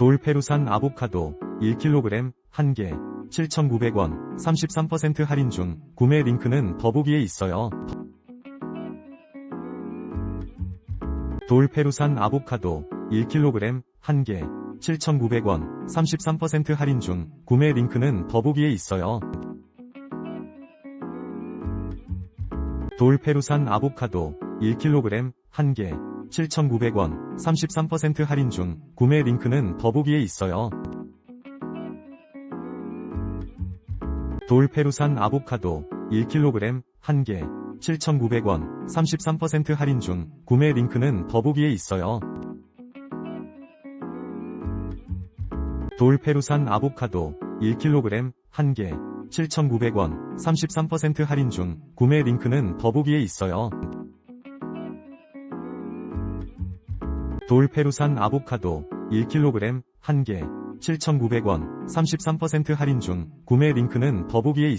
돌페루산 아보카도 1kg 1개 7,900원 33% 할인 중 구매 링크는 더보기에 있어요. 돌페루산 아보카도 1kg 1개 7,900원 33% 할인 중 구매 링크는 더보기에 있어요. 돌페루산 아보카도 1kg 1개 7,900원 33% 할인 중 구매 링크는 더보기에 있어요. 돌페루산 아보카도 1kg 1개 7,900원 33% 할인 중 구매 링크는 더보기에 있어요. 돌페루산 아보카도 1kg 1개 7,900원 33% 할인 중 구매 링크는 더보기에 있어요. 돌페루산 아보카도 1kg 1개 7,900원 33% 할인 중 구매 링크는 더보기에 있어요.